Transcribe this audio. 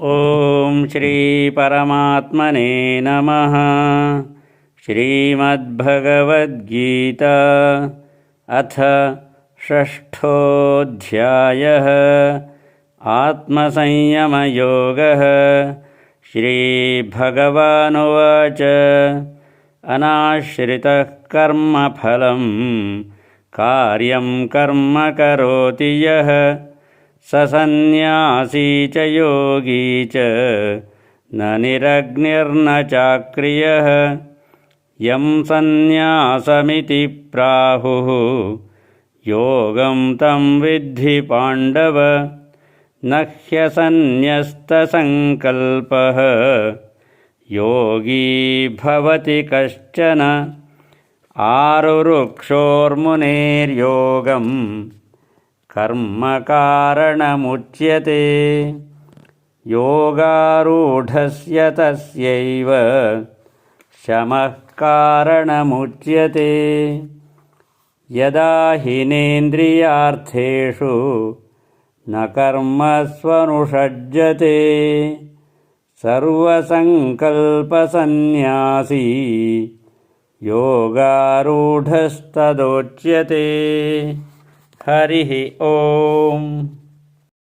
ॐ श्रीपरमात्मने नमः। श्रीमद्भगवद्गीता अथ षष्ठोऽध्यायः। आत्मसंयमयोगः। श्रीभगवानुवाच। अनाश्रितः कर्मफलं कार्यं कर्म करोति यः स सन्न्यासी च योगी च न निरग्निर्न चाक्रियः। यं सन्न्यासमिति प्राहुः योगं तं विद्धि पाण्डव न ह्यसन्न्यस्तसङ्कल्पः। योगी भवति कश्चन आरुरुक्षोर्मुनेर्योगम् कर्मकारणमुच्यते। योगारूढस्य तस्यैव शमः कारणमुच्यते। यदा हिनेन्द्रियार्थेषु न कर्मस्वनुषज्यते सर्वसङ्कल्पसन्न्यासी योगारूढस्तदोच्यते हरिः ओम्